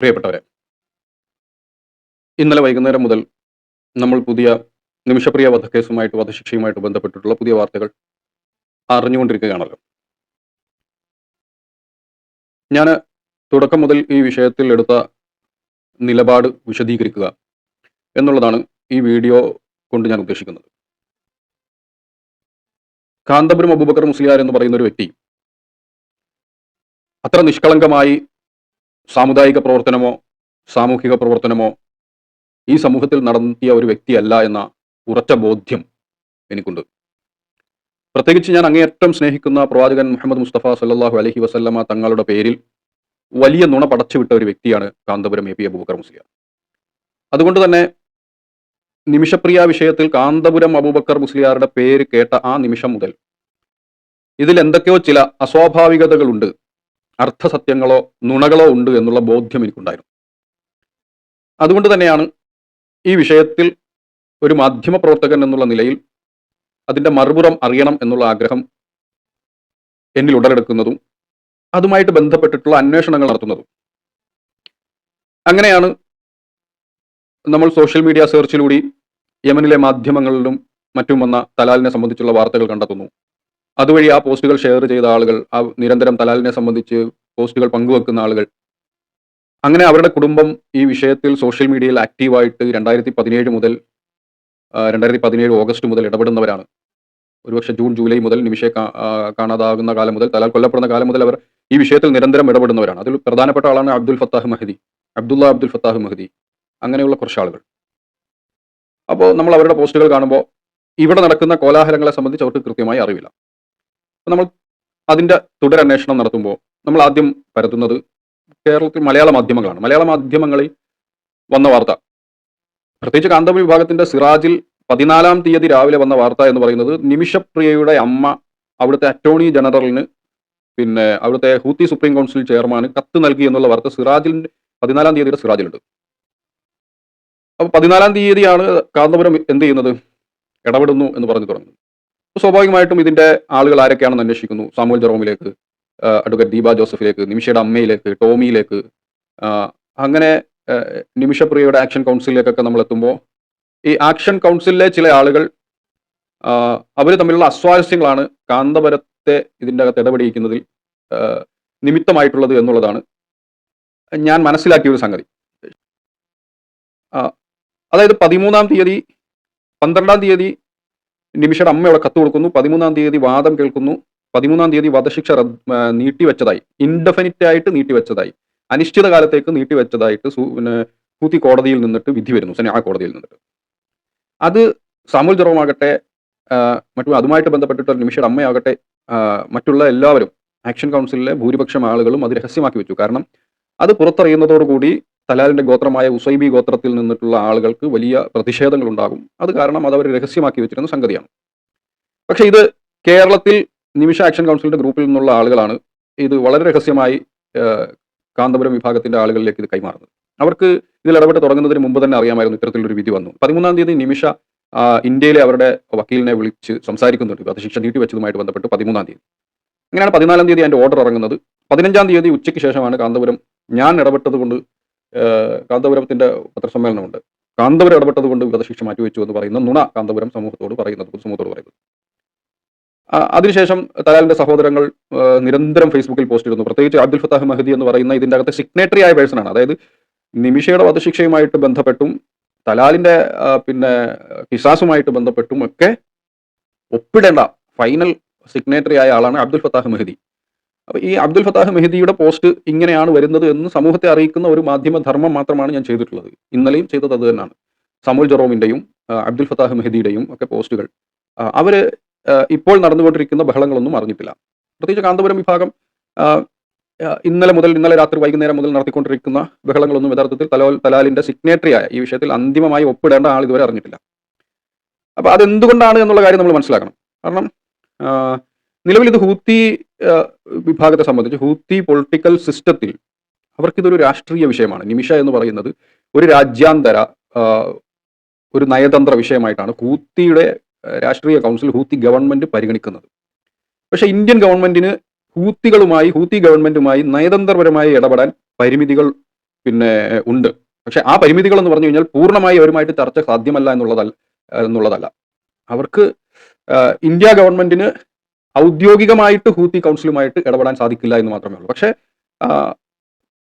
പ്രിയപ്പെട്ടവരെ ഇന്നലെ വൈകുന്നേരം മുതൽ നമ്മൾ പുതിയ നിമിഷപ്രിയ വധക്കേസുമായിട്ട് വധശിക്ഷയുമായിട്ട് ബന്ധപ്പെട്ടിട്ടുള്ള പുതിയ വാർത്തകൾ അറിഞ്ഞുകൊണ്ടിരിക്കുകയാണല്ലോ. ഞാൻ തുടക്കം മുതൽ ഈ വിഷയത്തിൽ എടുത്ത നിലപാട് വിശദീകരിക്കുക എന്നുള്ളതാണ് ഈ വീഡിയോ കൊണ്ട് ഞാൻ ഉദ്ദേശിക്കുന്നത്. കാന്തപുരം അബൂബക്കർ മുസ്ലിയാർ എന്ന് പറയുന്ന ഒരു വ്യക്തി അത്ര നിഷ്കളങ്കമായി സാമുദായിക പ്രവർത്തനമോ സാമൂഹിക പ്രവർത്തനമോ ഈ സമൂഹത്തിൽ നടത്തിയ ഒരു വ്യക്തിയല്ല എന്ന ഉറച്ച ബോധ്യം എനിക്കുണ്ട്. പ്രത്യേകിച്ച് ഞാൻ അങ്ങേയറ്റം സ്നേഹിക്കുന്ന പ്രവാചകൻ മുഹമ്മദ് മുസ്തഫ സല്ലാഹു അലഹി വസല്ലമ തങ്ങളുടെ പേരിൽ വലിയ നുണ പടച്ചുവിട്ട ഒരു വ്യക്തിയാണ് കാന്തപുരം എ പി അബൂബക്കർ മുസ്ലിയ. അതുകൊണ്ട് തന്നെ നിമിഷപ്രിയ വിഷയത്തിൽ കാന്തപുരം അബൂബക്കർ മുസ്ലിയാരുടെ പേര് കേട്ട ആ നിമിഷം മുതൽ ഇതിൽ എന്തൊക്കെയോ ചില അസ്വാഭാവികതകളുണ്ട്. അർത്ഥസത്യങ്ങളോ നുണകളോ ഉണ്ട് എന്നുള്ള ബോധ്യം എനിക്കുണ്ടായിരുന്നു. അതുകൊണ്ട് തന്നെയാണ് ഈ വിഷയത്തിൽ ഒരു മാധ്യമ പ്രവർത്തകൻ എന്നുള്ള നിലയിൽ അതിന്റെ മറുപുറം അറിയണം എന്നുള്ള ആഗ്രഹം എന്നിൽ ഉടലെടുക്കുന്നതും അതുമായിട്ട് ബന്ധപ്പെട്ടിട്ടുള്ള അന്വേഷണങ്ങൾ നടത്തുന്നതും. അങ്ങനെയാണ് നമ്മൾ സോഷ്യൽ മീഡിയ സെർച്ചിലൂടെ യമനിലെ മാധ്യമങ്ങളിലും മറ്റും വന്ന തലാലിനെ സംബന്ധിച്ചുള്ള വാർത്തകൾ കണ്ടെത്തുന്നു. അതുവഴി ആ പോസ്റ്റുകൾ ഷെയർ ചെയ്ത ആളുകൾ ആ നിരന്തരം തലാലിനെ സംബന്ധിച്ച് പോസ്റ്റുകൾ പങ്കുവെക്കുന്ന ആളുകൾ. അങ്ങനെ അവരുടെ കുടുംബം ഈ വിഷയത്തിൽ സോഷ്യൽ മീഡിയയിൽ ആക്റ്റീവായിട്ട് രണ്ടായിരത്തി പതിനേഴ് മുതൽ രണ്ടായിരത്തി പതിനേഴ് ഓഗസ്റ്റ് മുതൽ ഇടപെടുന്നവരാണ്. ഒരുപക്ഷെ ജൂൺ ജൂലൈ മുതൽ ആ, കാണാതാകുന്ന കാലം മുതൽ തലാൽ കൊല്ലപ്പെടുന്ന കാലം മുതൽ അവർ ഈ വിഷയത്തിൽ നിരന്തരം ഇടപെടുന്നവരാണ്. അതിൽ പ്രധാനപ്പെട്ട ആളാണ് അബ്ദുൽ ഫത്താഹ് മഹദി. അബ്ദുള്ള അബ്ദുൽ ഫത്താഹ് മഹദി. അങ്ങനെയുള്ള കുറച്ച് ആളുകൾ. അപ്പോൾ നമ്മൾ അവരുടെ പോസ്റ്റുകൾ കാണുമ്പോൾ ഇവിടെ നടക്കുന്ന കോലാഹലങ്ങളെ സംബന്ധിച്ച് അവർക്ക് കൃത്യമായി അറിവില്ല. നമ്മൾ അതിന്റെ തുടരന്വേഷണം നടത്തുമ്പോൾ നമ്മൾ ആദ്യം പരത്തുന്നത് കേരളത്തിൽ മലയാള മാധ്യമങ്ങളാണ്. മലയാള മാധ്യമങ്ങളിൽ വന്ന വാർത്ത. പ്രത്യേകിച്ച് കാന്തപുരം വിഭാഗത്തിന്റെ സിറാജിൽ പതിനാലാം തീയതി രാവിലെ വന്ന വാർത്ത എന്ന് പറയുന്നത് നിമിഷപ്രിയയുടെ അമ്മ അവിടുത്തെ അറ്റോർണി ജനറലിന് പിന്നെ അവിടുത്തെ ഹൂത്തി സുപ്രീം കൗൺസിൽ ചെയർമാന് കത്ത് നൽകി എന്നുള്ള വാർത്ത സിറാജിൽ പതിനാലാം തീയതിയുടെ സിറാജിലുണ്ട്. അപ്പോൾ പതിനാലാം തീയതിയാണ് കാന്തപുരം എന്ത് ചെയ്യുന്നത്? ഇടപെടുന്നു എന്ന് പറഞ്ഞു തുടങ്ങുന്നത്. സ്വാഭാവികമായിട്ടും ഇതിന്റെ ആളുകൾ ആരൊക്കെയാണെന്ന് അന്വേഷിക്കുന്നു? സാമുവൽ ജെറോമിലേക്ക് അഡ്വക്കേറ്റ് ദീപ ജോസഫിലേക്ക് നിമിഷയുടെ അമ്മയിലേക്ക് ടോമിയിലേക്ക് അങ്ങനെ നിമിഷപ്രിയയുടെ ആക്ഷൻ കൗൺസിലിലേക്കൊക്കെ നമ്മൾ എത്തുമ്പോൾ ഈ ആക്ഷൻ കൗൺസിലിലെ ചില ആളുകൾ അവർ തമ്മിലുള്ള അസ്വാരസ്യങ്ങളാണ് കാന്തപുരത്തെ ഇതിന്റെ അകത്ത് ഇടപെടിയിക്കുന്നതിൽ നിമിത്തമായിട്ടുള്ളത് എന്നുള്ളതാണ് ഞാൻ മനസ്സിലാക്കിയ ഒരു സംഗതി. അതായത് പതിമൂന്നാം തീയതി പന്ത്രണ്ടാം തീയതി നിമിഷയുടെ അമ്മ അവിടെ കത്ത് കൊടുക്കുന്നു. പതിമൂന്നാം തീയതി വാദം കേൾക്കുന്നു. പതിമൂന്നാം തീയതി വധശിക്ഷ നീട്ടിവെച്ചതായി. ഇൻഡെഫിനിറ്റ് ആയിട്ട് നീട്ടിവെച്ചതായി. അനിശ്ചിത കാലത്തേക്ക് നീട്ടിവെച്ചതായിട്ട് പിന്നെ കൂത്തി കോടതിയിൽ നിന്നിട്ട് വിധി വരുന്നു. സെന കോടതിയിൽ നിന്നിട്ട്. അത് സാമുൽ ജെറോമാകട്ടെ മറ്റു അതുമായിട്ട് ബന്ധപ്പെട്ടിട്ട് നിമിഷയുടെ അമ്മയാകട്ടെ മറ്റുള്ള എല്ലാവരും ആക്ഷൻ കൗൺസിലിലെ ഭൂരിപക്ഷം ആളുകളും അത് രഹസ്യമാക്കി വെച്ചു. കാരണം അത് പുറത്തറിയുന്നതോടുകൂടി തലാലിന്റെ ഗോത്രമായ ഉസൈബി ഗോത്രത്തിൽ നിന്നിട്ടുള്ള ആളുകൾക്ക് വലിയ പ്രതിഷേധങ്ങൾ ഉണ്ടാകും അത് കാരണം അത് അവർ രഹസ്യമാക്കി വെച്ചിരുന്ന സംഗതിയാണ്. പക്ഷെ ഇത് കേരളത്തിൽ നിമിഷ ആക്ഷൻ കൗൺസിലിന്റെ ഗ്രൂപ്പിൽ നിന്നുള്ള ആളുകളാണ് ഇത് വളരെ രഹസ്യമായി കാന്തപുരം വിഭാഗത്തിന്റെ ആളുകളിലേക്ക് ഇത് കൈമാറുന്നത്. അവർക്ക് ഇതിൽ ഇടപെട്ട് തുടങ്ങുന്നതിന് മുമ്പ് തന്നെ അറിയാമായിരുന്നു ഇത്തരത്തിലൊരു വിധി വന്നു. പതിമൂന്നാം തീയതി നിമിഷ ഇന്ത്യയിലെ അവരുടെ വക്കീലിനെ വിളിച്ച് സംസാരിക്കുന്നുണ്ട്. വധശിക്ഷ നീട്ടിവെച്ചതുമായിട്ട് ബന്ധപ്പെട്ട് പതിമൂന്നാം തീയതി. അങ്ങനെയാണ് പതിനാലാം തീയതി അതിന്റെ ഓർഡർ ഇറങ്ങുന്നത്. പതിനഞ്ചാം തീയതി ഉച്ചയ്ക്ക് ശേഷമാണ് കാന്തപുരം ഞാൻ ഇടപെട്ടത് കൊണ്ട് കാന്തപുരത്തിന്റെ പത്രസമ്മേളനമുണ്ട്. കാന്തപുരം ഇടപെട്ടത് കൊണ്ട് വധശിക്ഷ മാറ്റിവെച്ചു എന്ന് പറയുന്ന നുണ കാന്തപുരം സമൂഹത്തോട് പറയുന്നത് പൊതുസമൂഹത്തോട് പറയുന്നത്. അതിനുശേഷം തലാലിന്റെ സഹോദരങ്ങൾ നിരന്തരം ഫേസ്ബുക്കിൽ പോസ്റ്റ് ഇടുന്നു പ്രത്യേകിച്ച് അബ്ദുൽ ഫത്താഹ് മഹദി എന്ന് പറയുന്ന ഇതിന്റെ അകത്തെ സിഗ്നേറ്ററി ആയ പേഴ്സൺ ആണ്. അതായത് നിമിഷയുടെ വധശിക്ഷയുമായിട്ട് ബന്ധപ്പെട്ടും തലാലിന്റെ പിന്നെ കിസാസുമായിട്ട് ബന്ധപ്പെട്ടും ഒക്കെ ഒപ്പിടേണ്ട ഫൈനൽ സിഗ്നേറ്ററി ആയ ആളാണ് അബ്ദുൽ ഫത്താഹ് മെഹദി. അപ്പൊ ഈ അബ്ദുൽ ഫത്താഹ് മെഹദിയുടെ പോസ്റ്റ് ഇങ്ങനെയാണ് വരുന്നത് എന്ന് സമൂഹത്തെ അറിയിക്കുന്ന ഒരു മാധ്യമധർമ്മം മാത്രമാണ് ഞാൻ ചെയ്തിട്ടുള്ളത്. ഇന്നലെയും ചെയ്തത് അത് തന്നെയാണ്. സമൂൽ ജെറോമിന്റെയും അബ്ദുൽ ഫത്താഹ് മെഹദിയുടെയും ഒക്കെ പോസ്റ്റുകൾ. അവർ ഇപ്പോൾ നടന്നുകൊണ്ടിരിക്കുന്ന ബഹളങ്ങളൊന്നും അറിഞ്ഞിട്ടില്ല. പ്രത്യേകിച്ച് കാന്തപുരം വിഭാഗം ഇന്നലെ മുതൽ ഇന്നലെ രാത്രി വൈകുന്നേരം മുതൽ നടത്തിക്കൊണ്ടിരിക്കുന്ന ബഹളങ്ങളൊന്നും യഥാർത്ഥത്തിൽ തലോ തലാലിന്റെ സിഗ്നേറ്ററിയായ ഈ വിഷയത്തിൽ അന്തിമമായി ഒപ്പിടേണ്ട ആൾ ഇതുവരെ അറിഞ്ഞിട്ടില്ല. അപ്പൊ അതെന്തുകൊണ്ടാണ് എന്നുള്ള കാര്യം നമ്മൾ മനസ്സിലാക്കണം. കാരണം നിലവിൽ ഇത് ഹൂത്തി വിഭാഗത്തെ സംബന്ധിച്ച് ഹൂത്തി പൊളിറ്റിക്കൽ സിസ്റ്റത്തിൽ അവർക്കിതൊരു രാഷ്ട്രീയ വിഷയമാണ്. നിമിഷ എന്ന് പറയുന്നത് ഒരു രാജ്യാന്തര ഒരു നയതന്ത്ര വിഷയമായിട്ടാണ് ഹൂത്തിയുടെ രാഷ്ട്രീയ കൗൺസിൽ ഹൂത്തി ഗവൺമെന്റ് പരിഗണിക്കുന്നത്. പക്ഷെ ഇന്ത്യൻ ഗവൺമെന്റിന് ഹൂത്തികളുമായി ഹൂത്തി ഗവൺമെന്റുമായി നയതന്ത്രപരമായ ഇടപെടാൻ പരിമിതികൾ പിന്നെ ഉണ്ട്. പക്ഷെ ആ പരിമിതികൾ എന്ന് പറഞ്ഞു കഴിഞ്ഞാൽ പൂർണമായി അവരുമായിട്ട് ചർച്ച സാധ്യമല്ല എന്നുള്ളതല്ല എന്നുള്ളതല്ല. അവർക്ക് ഇന്ത്യ ഗവൺമെന്റിന് ഔദ്യോഗികമായിട്ട് ഹൂത്തി കൗൺസിലുമായിട്ട് ഇടപെടാൻ സാധിക്കില്ല എന്ന് മാത്രമേ ഉള്ളൂ. പക്ഷേ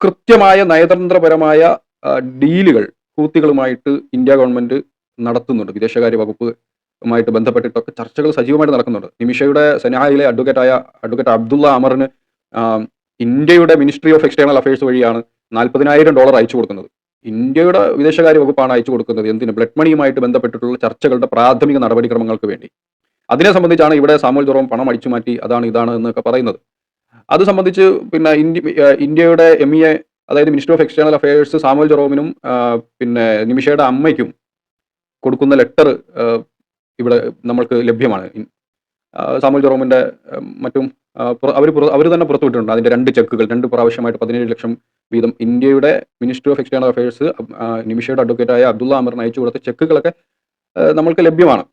കൃത്യമായ നയതന്ത്രപരമായ ഡീലുകൾ ഹൂത്തികളുമായിട്ട് ഇന്ത്യ ഗവൺമെന്റ് നടത്തുന്നുണ്ട്. വിദേശകാര്യ വകുപ്പുമായിട്ട് ബന്ധപ്പെട്ടിട്ടൊക്കെ ചർച്ചകൾ സജീവമായിട്ട് നടക്കുന്നുണ്ട്. നിമിഷയുടെ സെനായിലെ അഡ്വക്കേറ്റായ അഡ്വക്കേറ്റ് അബ്ദുള്ള അമറിന് ഇന്ത്യയുടെ മിനിസ്ട്രി ഓഫ് എക്സ്റ്റേണൽ അഫയേഴ്സ് വഴിയാണ് നാൽപ്പതിനായിരം ഡോളർ അയച്ചു കൊടുക്കുന്നത്. ഇന്ത്യയുടെ വിദേശകാര്യ വകുപ്പാണ് അയച്ചു കൊടുക്കുന്നത്. എന്തിന്? ബ്ലഡ് മണിയുമായിട്ട് ബന്ധപ്പെട്ടിട്ടുള്ള ചർച്ചകളുടെ പ്രാഥമിക നടപടിക്രമങ്ങൾക്ക് വേണ്ടി. അതിനെ സംബന്ധിച്ചാണ് ഇവിടെ സാമുൽ ജോറോം പണം അടിച്ചു മാറ്റി അതാണ് ഇതാണ് എന്നൊക്കെ പറയുന്നത്. അത് സംബന്ധിച്ച് പിന്നെ ഇന്ത്യ ഇന്ത്യയുടെ എം ഇ എ അതായത് minister of external affairs Samuel ജെറോമിനും പിന്നെ നിമിഷയുടെ അമ്മയ്ക്കും കൊടുക്കുന്ന ലെറ്റർ ഇവിടെ നമ്മൾക്ക് ലഭ്യമാണ്. സാമുൽ ജെറോമിന്റെ മറ്റും അവർ അവർ തന്നെ പുറത്തുവിട്ടിട്ടുണ്ട് അതിന്റെ രണ്ട് ചെക്കുകൾ രണ്ട് പ്രാവശ്യമായിട്ട് പതിനേഴ് ലക്ഷം വീതം ഇന്ത്യയുടെ മിനിസ്റ്റർ ഓഫ് എക്സ്റ്റേണൽ അഫയേഴ്സ് നിമിഷയുടെ അഡ്വക്കേറ്റായ അബ്ദുള്ള അമറിന് അയച്ചു കൊടുത്ത ചെക്കുകളൊക്കെ നമ്മൾക്ക് ലഭ്യമാണ്.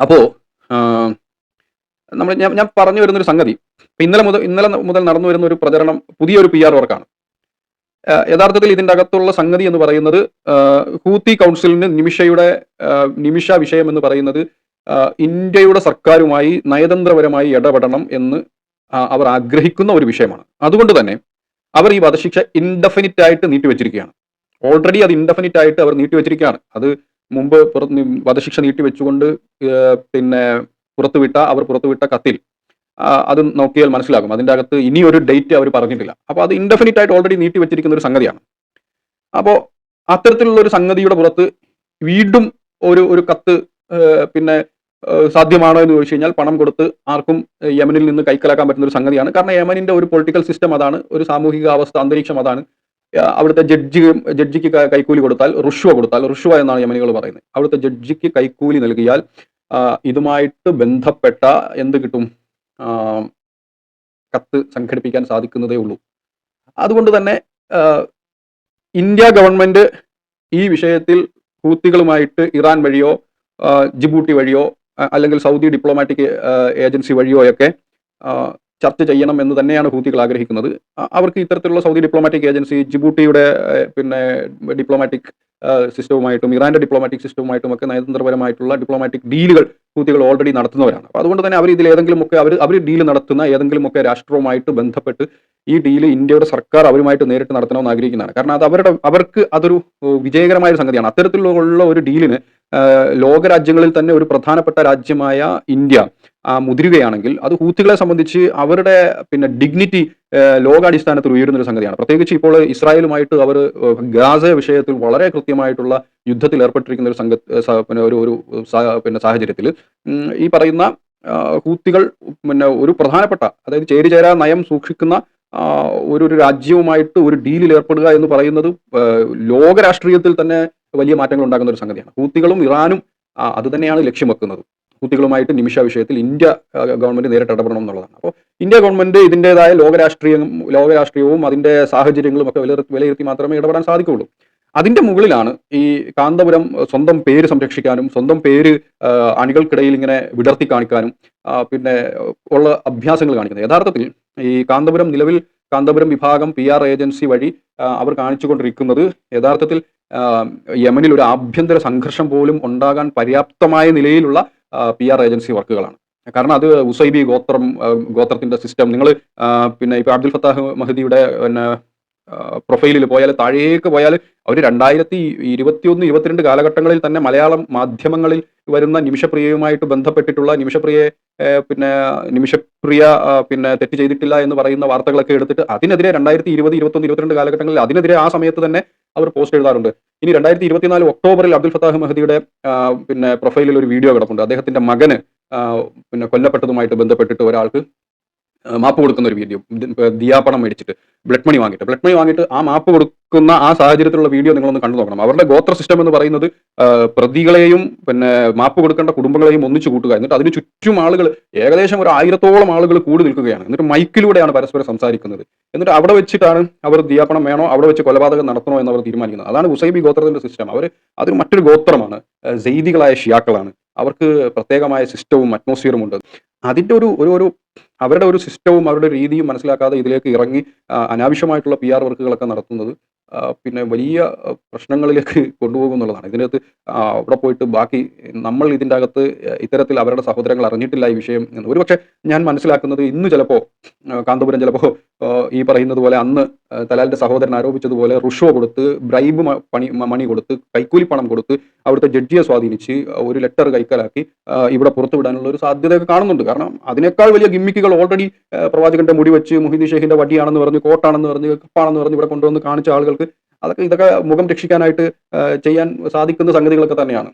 അപ്പോൾ നമ്മൾ ഞാൻ ഞാൻ പറഞ്ഞു വരുന്നൊരു സംഗതി. ഇന്നലെ മുതൽ ഇന്നലെ മുതൽ നടന്നു വരുന്ന ഒരു പ്രചരണം പുതിയൊരു പി ആർ വർക്കാണ്. യഥാർത്ഥത്തിൽ ഇതിന്റെ അകത്തുള്ള സംഗതി എന്ന് പറയുന്നത് ഹൂത്തി കൗൺസിലിന് നിമിഷയുടെ നിമിഷ വിഷയം എന്ന് പറയുന്നത് ഇന്ത്യയുടെ സർക്കാരുമായി നയതന്ത്രപരമായി ഇടപെടണം എന്ന് അവർ ആഗ്രഹിക്കുന്ന ഒരു വിഷയമാണ്. അതുകൊണ്ട് തന്നെ അവർ ഈ വധശിക്ഷ ഇൻഡെഫിനിറ്റ് ആയിട്ട് നീട്ടിവെച്ചിരിക്കുകയാണ്. ഓൾറെഡി അത് ഇൻഡെഫിനിറ്റ് ആയിട്ട് അവർ നീട്ടിവെച്ചിരിക്കുകയാണ്. അത് മുമ്പ് വധശിക്ഷ നീട്ടിവെച്ചുകൊണ്ട് വെച്ചുകൊണ്ട് പിന്നെ പുറത്തുവിട്ട അവർ പുറത്തുവിട്ട കത്തിൽ. അത് നോക്കിയാൽ മനസ്സിലാകും. അതിന്റെ അകത്ത് ഇനി ഒരു ഡേറ്റ് അവർ പറഞ്ഞിട്ടില്ല. അപ്പോൾ അത് ഇൻഡെഫിനിറ്റ് ആയിട്ട് ഓൾറെഡി നീട്ടി വെച്ചിരിക്കുന്ന ഒരു സംഗതിയാണ്. അപ്പോൾ അത്തരത്തിലുള്ള ഒരു സംഗതിയുടെ പുറത്ത് വീണ്ടും ഒരു ഒരു കത്ത് പിന്നെ സാധ്യമാണോ എന്ന് ചോദിച്ചു കഴിഞ്ഞാൽ പണം കൊടുത്ത് ആർക്കും യമനിൽ നിന്ന് കൈക്കലാക്കാൻ പറ്റുന്ന ഒരു സംഗതിയാണ്. കാരണം യമനിന്റെ ഒരു പൊളിറ്റിക്കൽ സിസ്റ്റം അതാണ് ഒരു സാമൂഹിക അവസ്ഥ അന്തരീക്ഷം അതാണ്. അവിടുത്തെ ജഡ്ജി ജഡ്ജിക്ക് കൈക്കൂലി കൊടുത്താൽ റുഷ്വ കൊടുത്താൽ റുഷ്വ എന്നാണ് യമനികൾ പറയുന്നത്. അവിടുത്തെ ജഡ്ജിക്ക് കൈക്കൂലി നൽകിയാൽ ഇതുമായിട്ട് ബന്ധപ്പെട്ട എന്ത് കിട്ടും? കത്ത് സംഘടിപ്പിക്കാൻ സാധിക്കുന്നതേ ഉള്ളൂ. അതുകൊണ്ട് തന്നെ ഇന്ത്യ ഗവൺമെന്റ് ഈ വിഷയത്തിൽ ഹൂത്തികളുമായിട്ട് ഇറാൻ വഴിയോ ജിബൂട്ടി വഴിയോ അല്ലെങ്കിൽ സൗദി ഡിപ്ലോമാറ്റിക് ഏജൻസി വഴിയോ ഒക്കെ ചർച്ച ചെയ്യണം എന്ന് തന്നെയാണ് ഹൂത്തികൾ ആഗ്രഹിക്കുന്നത്. അവർക്ക് ഇത്തരത്തിലുള്ള സൗദി ഡിപ്ലോമാറ്റിക് ഏജൻസി ജിബൂട്ടിയുടെ പിന്നെ ഡിപ്ലോമാറ്റിക് സിസ്റ്റവുമായിട്ടും ഇറാന്റെ ഡിപ്ലോമാറ്റിക് സിസ്റ്റവുമായിട്ടും ഒക്കെ നയതന്ത്രപരമായിട്ടുള്ള ഡിപ്ലോമാറ്റിക് ഡീലുകൾ ഹൂത്തികൾ ഓൾറെഡി നടത്തുന്നവരാണ്. അപ്പോൾ അതുകൊണ്ട് തന്നെ അവർ ഇതിൽ ഏതെങ്കിലുമൊക്കെ അവർ അവർ ഡീൽ നടത്തുന്ന ഏതെങ്കിലുമൊക്കെ രാഷ്ട്രവുമായിട്ട് ബന്ധപ്പെട്ട് ഈ ഡീൽ ഇന്ത്യയുടെ സർക്കാർ അവരുമായിട്ട് നേരിട്ട് നടത്തണമെന്ന് ആഗ്രഹിക്കുന്നതാണ്. കാരണം അത് അവരുടെ അവർക്ക് അതൊരു വിജയകരമായ ഒരു സംഗതിയാണ്. അത്തരത്തിലുള്ള ഒരു ഡീലിന് ലോകരാജ്യങ്ങളിൽ തന്നെ ഒരു പ്രധാനപ്പെട്ട രാജ്യമായ ഇന്ത്യ മുതിരുകയാണെങ്കിൽ അത് ഹൂത്തികളെ സംബന്ധിച്ച് അവരുടെ പിന്നെ ഡിഗ്നിറ്റി ലോകാടിസ്ഥാനത്തിൽ ഉയരുന്ന ഒരു സംഗതിയാണ്. പ്രത്യേകിച്ച് ഇപ്പോൾ ഇസ്രായേലുമായിട്ട് അവർ ഗാസ വിഷയത്തിൽ വളരെ കൃത്യമായിട്ടുള്ള യുദ്ധത്തിൽ ഏർപ്പെട്ടിരിക്കുന്ന ഒരു സംഘ പിന്നെ ഒരു ഒരു പിന്നെ സാഹചര്യത്തിൽ ഈ പറയുന്ന ഹൂത്തികൾ പിന്നെ ഒരു പ്രധാനപ്പെട്ട അതായത് ചേരിചേരാ നയം സൂക്ഷിക്കുന്ന ഒരു ഒരു രാജ്യവുമായിട്ട് ഒരു ഡീലിൽ ഏർപ്പെടുക എന്ന് പറയുന്നത് ലോകരാഷ്ട്രീയത്തിൽ തന്നെ വലിയ മാറ്റങ്ങൾ ഉണ്ടാക്കുന്ന ഒരു സംഗതിയാണ്. ഹൂത്തികളും ഇറാനും അത് തന്നെയാണ് ലക്ഷ്യം വെക്കുന്നത്. ഹൂത്തികളുമായിട്ട് നിമിഷ വിഷയത്തിൽ ഇന്ത്യ ഗവൺമെന്റ് നേരിട്ട് ഇടപെടണം എന്നുള്ളതാണ്. അപ്പോൾ ഇന്ത്യ ഗവൺമെന്റ് ഇതിന്റെതായ ലോകരാഷ്ട്രീയം ലോകരാഷ്ട്രീയവും അതിന്റെ സാഹചര്യങ്ങളും ഒക്കെ വിലയിരുത്തി വിലയിരുത്തി മാത്രമേ ഇടപെടാൻ സാധിക്കുകയുള്ളൂ. അതിന്റെ മുകളിലാണ് ഈ കാന്തപുരം സ്വന്തം പേര് സംരക്ഷിക്കാനും സ്വന്തം പേര് അണികൾക്കിടയിൽ ഇങ്ങനെ വിടർത്തി കാണിക്കാനും പിന്നെ ഉള്ള അഭ്യാസങ്ങൾ കാണിക്കുന്നത്. യഥാർത്ഥത്തിൽ ഈ കാന്തപുരം നിലവിൽ കാന്തപുരം വിഭാഗം പി ആർ ഏജൻസി വഴി അവർ അവർ കാണിച്ചുകൊണ്ടിരിക്കുന്നത് യഥാർത്ഥത്തിൽ യമനിൽ ഒരു ആഭ്യന്തര സംഘർഷം പോലും ഉണ്ടാകാൻ പര്യാപ്തമായ നിലയിലുള്ള പി ആർ ഏജൻസി വർക്കുകളാണ്. കാരണം അത് ഉസൈബി ഗോത്രം ഗോത്രത്തിന്റെ സിസ്റ്റം നിങ്ങൾ പിന്നെ ഇപ്പൊ അബ്ദുൽ ഫത്താഹ് മഹദിയുടെ പിന്നെ പ്രൊഫൈലിൽ പോയാൽ താഴേക്ക് പോയാൽ അവർ രണ്ടായിരത്തി ഇരുപത്തിയൊന്ന് ഇരുപത്തിരണ്ട് കാലഘട്ടങ്ങളിൽ തന്നെ മലയാളം മാധ്യമങ്ങളിൽ വരുന്ന നിമിഷപ്രിയയുമായിട്ട് ബന്ധപ്പെട്ടിട്ടുള്ള നിമിഷപ്രിയെ പിന്നെ നിമിഷപ്രിയ പിന്നെ തെറ്റ് ചെയ്തിട്ടില്ല എന്ന് പറയുന്ന വാർത്തകളൊക്കെ എടുത്തിട്ട് അതിനെതിരെ രണ്ടായിരത്തി ഇരുപത് ഇരുപത്തൊന്ന് ഇരുപത്തിരണ്ട് കാലഘട്ടങ്ങളിൽ അതിനെതിരെ ആ സമയത്ത് തന്നെ അവർ പോസ്റ്റ് എഴുതാറുണ്ട്. ഇനി രണ്ടായിരത്തി ഇരുപത്തിനാല് ഒക്ടോബറിൽ അബ്ദുൽ ഫത്താഹ് മഹദിയുടെ പിന്നെ പ്രൊഫൈലിൽ ഒരു വീഡിയോ കിടപ്പുണ്ട്. അദ്ദേഹത്തിന്റെ മകന് പിന്നെ കൊല്ലപ്പെട്ടതുമായിട്ട് ബന്ധപ്പെട്ടിട്ട് ഒരാൾക്ക് മാപ്പ് കൊടുക്കുന്ന ഒരു വീഡിയോ ദിയാപണം മേടിച്ചിട്ട് ബ്ലഡ് മണി വാങ്ങിയിട്ട്. ബ്ലഡ് മണി വാങ്ങിയിട്ട് ആ മാപ്പ് കൊടുക്കുന്ന ആ സാഹചര്യത്തിലുള്ള വീഡിയോ നിങ്ങളൊന്ന് കണ്ടു നോക്കണം. അവരുടെ ഗോത്ര സിസ്റ്റം എന്ന് പറയുന്നത് പ്രതികളെയും പിന്നെ മാപ്പ് കൊടുക്കേണ്ട കുടുംബങ്ങളെയും ഒന്നിച്ചു കൂട്ടുക. എന്നിട്ട് അതിന് ചുറ്റും ആളുകൾ ഏകദേശം ഒരു ആയിരത്തോളം ആളുകൾ കൂടി നിൽക്കുകയാണ്. എന്നിട്ട് മൈക്കിലൂടെയാണ് പരസ്പരം സംസാരിക്കുന്നത്. എന്നിട്ട് അവിടെ വെച്ചിട്ടാണ് അവർ ദിയാപണം വേണോ അവിടെ വെച്ച് കൊലപാതകം നടത്തണോ എന്ന് അവർ തീരുമാനിക്കുന്നത്. അതാണ് ഉസൈബി ഗോത്രത്തിന്റെ സിസ്റ്റം അവർ അതൊരു മറ്റൊരു ഗോത്രമാണ് ജെയ്തികളായ ഷിയാക്കളാണ്. അവർക്ക് പ്രത്യേകമായ സിസ്റ്റവും അറ്റ്മോസ്ഫിയറും ഉണ്ട്. അതിന്റെ ഒരു ഒരു ഒരു അവരുടെ ഒരു സിസ്റ്റവും അവരുടെ രീതിയും മനസ്സിലാക്കാതെ ഇതിലേക്ക് ഇറങ്ങി അനാവശ്യമായിട്ടുള്ള പി ആർ വർക്കുകളൊക്കെ നടത്തുന്നത് പിന്നെ വലിയ പ്രശ്നങ്ങളിലേക്ക് കൊണ്ടുപോകും എന്നുള്ളതാണ്. ഇതിനകത്ത് അവിടെ പോയിട്ട് ബാക്കി നമ്മൾ ഇതിന്റെ അകത്ത് ഇത്തരത്തിൽ അവരുടെ സഹോദരങ്ങൾ അറിഞ്ഞിട്ടില്ല ഈ വിഷയം എന്ന്. ഒരുപക്ഷെ ഞാൻ മനസ്സിലാക്കുന്നത് ഇന്ന് ചിലപ്പോൾ കാന്തപുരം ചിലപ്പോൾ ഈ പറയുന്നത് പോലെ അന്ന് തലാലിന്റെ സഹോദരൻ ആരോപിച്ചതുപോലെ റുഷോ കൊടുത്ത് ബ്രൈബ് പണി മണി കൊടുത്ത് കൈക്കൂലി പണം കൊടുത്ത് അവിടുത്തെ ജഡ്ജിയെ സ്വാധീനിച്ച് ഒരു ലെറ്റർ കൈക്കലാക്കി ഇവിടെ ഇവിടെ പുറത്തുവിടാനുള്ള ഒരു സാധ്യതയൊക്കെ കാണുന്നുണ്ട്. കാരണം അതിനേക്കാൾ വലിയ ഗിമ്മിക്കുകൾ ഓൾറെഡി പ്രവാചകന്റെ മുടി വെച്ച് മുഹിദി ഷെയ്ഖിന്റെ വടിയാണെന്ന് പറഞ്ഞ് കോട്ടാണെന്ന് പറഞ്ഞ് കപ്പാണെന്ന് പറഞ്ഞ് ഇവിടെ കൊണ്ടുവന്ന് കാണിച്ച ആളുകൾക്ക് അതൊക്കെ ഇതൊക്കെ മുഖം രക്ഷിക്കാനായിട്ട് ചെയ്യാൻ സാധിക്കുന്ന സംഗതികളൊക്കെ തന്നെയാണ്.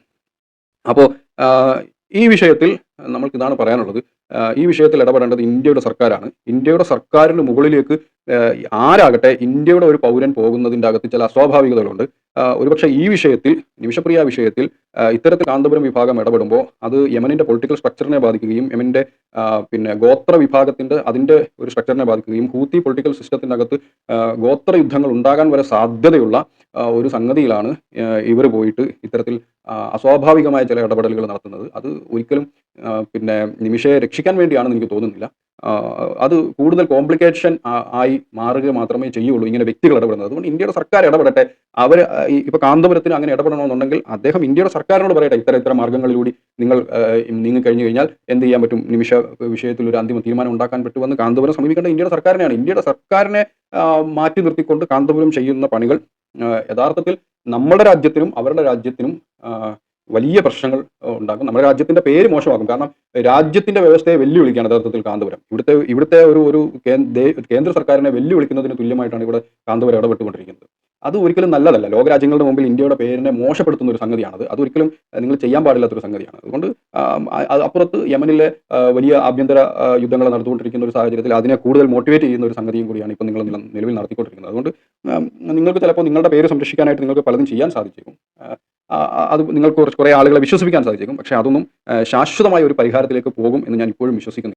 അപ്പോൾ ഈ വിഷയത്തിൽ നമ്മൾക്ക് ഇതാണ് പറയാനുള്ളത്. ഈ വിഷയത്തിൽ ഇടപെടേണ്ടത് ഇന്ത്യയുടെ സർക്കാരാണ്. ഇന്ത്യയുടെ സർക്കാരിന് മുകളിലേക്ക് ആരാകട്ടെ ഇന്ത്യയുടെ ഒരു പൗരൻ പോകുന്നതിന്റെ അകത്ത് ചില അസ്വാഭാവികതകളുണ്ട്. ഒരുപക്ഷെ ഈ വിഷയത്തിൽ നിമിഷപ്രിയ വിഷയത്തിൽ ഇത്തരത്തിൽ കാന്തപുരം വിഭാഗം ഇടപെടുമ്പോൾ അത് യമനിന്റെ പൊളിറ്റിക്കൽ സ്ട്രക്ചറിനെ ബാധിക്കുകയും യമനിന്റെ പിന്നെ ഗോത്ര വിഭാഗത്തിന്റെ അതിന്റെ ഒരു സ്ട്രക്ചറിനെ ബാധിക്കുകയും ഹൂത്തി പൊളിറ്റിക്കൽ സിസ്റ്റത്തിന്റെ അകത്ത് ഗോത്ര യുദ്ധങ്ങൾ ഉണ്ടാകാൻ വരെ സാധ്യതയുള്ള ഒരു സംഗതിയിലാണ് ഇവർ പോയിട്ട് ഇത്തരത്തിൽ അസ്വാഭാവികമായ ചില ഇടപെടലുകൾ നടത്തുന്നത്. അത് ഒരിക്കലും പിന്നെ നിമിഷയെ രക്ഷിക്കാൻ വേണ്ടിയാണെന്ന് എനിക്ക് തോന്നുന്നില്ല. അത് കൂടുതൽ കോംപ്ലിക്കേഷൻ ആയി മാറുക മാത്രമേ ചെയ്യുള്ളൂ ഇങ്ങനെ വ്യക്തികൾ ഇടപെടുന്നത്. അതുകൊണ്ട് ഇന്ത്യയുടെ സർക്കാർ ഇടപെടട്ടെ. അവർ ഇപ്പൊ കാന്തപുരത്തിന് അങ്ങനെ ഇടപെടണമെന്നുണ്ടെങ്കിൽ അദ്ദേഹം ഇന്ത്യയുടെ സർക്കാരിനോട് പറയട്ടെ. ഇത്തരം ഇത്തരം മാർഗങ്ങളിലൂടെ നിങ്ങൾ നീങ്ങി കഴിഞ്ഞു കഴിഞ്ഞാൽ എന്ത് ചെയ്യാൻ പറ്റും? നിമിഷ വിഷയത്തിൽ ഒരു അന്തിമ തീരുമാനം ഉണ്ടാക്കാൻ പറ്റുമെന്ന് കാന്തപുരം സമീപിക്കേണ്ട ഇന്ത്യയുടെ സർക്കാരിനെയാണ്. ഇന്ത്യയുടെ സർക്കാരിനെ മാറ്റി നിർത്തിക്കൊണ്ട് കാന്തപുരം ചെയ്യുന്ന പണികൾ യഥാർത്ഥത്തിൽ നമ്മുടെ രാജ്യത്തിനും അവരുടെ രാജ്യത്തിനും വലിയ പ്രശ്നങ്ങൾ ഉണ്ടാകും ഉണ്ടാക്കും. നമ്മുടെ രാജ്യത്തിന്റെ പേര് മോശമാക്കും. കാരണം രാജ്യത്തിന്റെ വ്യവസ്ഥയെ വെല്ലുവിളിക്കുകയാണ് യഥാർത്ഥത്തിൽ കാന്തപുരം. ഇവിടുത്തെ ഇവിടുത്തെ ഒരു ഒരു കേന്ദ്ര സർക്കാരിനെ വെല്ലുവിളിക്കുന്നതിന് തുല്യമായിട്ടാണ് ഇവിടെ കാന്തപുരം ഇടപെട്ടുകൊണ്ടിരിക്കുന്നത്. അത് ഒരിക്കലും നല്ലതല്ല. ലോകരാജ്യങ്ങളുടെ മുമ്പിൽ ഇന്ത്യയുടെ പേരിനെ മോശപ്പെടുത്തുന്ന ഒരു സംഗതിയാണത്. അത് ഒരിക്കലും നിങ്ങൾ ചെയ്യാൻ പാടില്ലാത്തൊരു സംഗതിയാണ്. അതുകൊണ്ട് അപ്പുറത്ത് യമനിലെ വലിയ ആഭ്യന്തര യുദ്ധങ്ങൾ നടന്നുകൊണ്ടിരിക്കുന്ന ഒരു സാഹചര്യത്തിൽ അതിനെ കൂടുതൽ മോട്ടിവേറ്റ് ചെയ്യുന്ന ഒരു സംഗതിയും കൂടിയാണ് ഇപ്പോൾ നിങ്ങൾ നില- നിലവിൽ നടത്തിക്കൊണ്ടിരിക്കുന്നത്. അതുകൊണ്ട് നിങ്ങൾക്ക് ചിലപ്പോൾ നിങ്ങളുടെ പേര് സംരക്ഷിക്കാനായിട്ട് നിങ്ങൾക്ക് പലതും ചെയ്യാൻ സാധിച്ചേക്കും. അത് നിങ്ങൾക്ക് കുറച്ച് കുറേ ആളുകളെ വിശ്വസിപ്പിക്കാൻ സാധിച്ചേക്കും. പക്ഷേ അതൊന്നും ശാശ്വതമായ ഒരു പരിഹാരത്തിലേക്ക് പോകും എന്ന് ഞാൻ ഇപ്പോഴും വിശ്വസിക്കുന്നില്ല